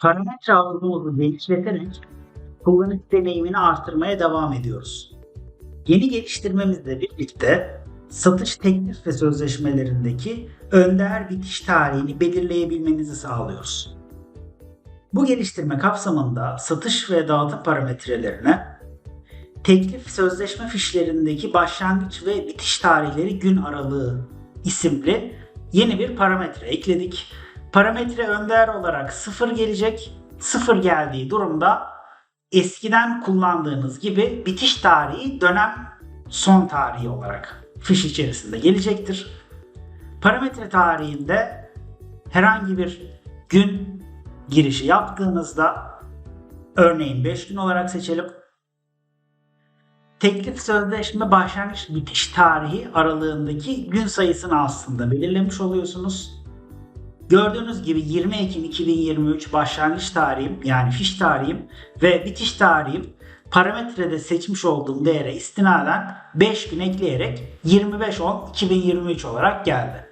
Parametre algımızı genişleterek kullanıcı deneyimini artırmaya devam ediyoruz. Yeni geliştirmemizle birlikte satış teklif ve sözleşmelerindeki öndeğer bitiş tarihini belirleyebilmenizi sağlıyoruz. Bu geliştirme kapsamında satış ve dağıtım parametrelerine teklif sözleşme fişlerindeki başlangıç ve bitiş tarihleri gün aralığı isimli yeni bir parametre ekledik. Parametre önder olarak 0 gelecek. 0 geldiği durumda eskiden kullandığınız gibi bitiş tarihi dönem son tarihi olarak fiş içerisinde gelecektir. Parametre tarihinde herhangi bir gün girişi yaptığınızda örneğin 5 gün olarak seçelim. Teklif sözleşme başlangıç bitiş tarihi aralığındaki gün sayısını aslında belirlemiş oluyorsunuz. Gördüğünüz gibi 20 Ekim 2023 başlangıç tarihim yani fiş tarihim ve bitiş tarihim parametrede seçmiş olduğum değere istinaden 5 gün ekleyerek 25-10-2023 olarak geldi.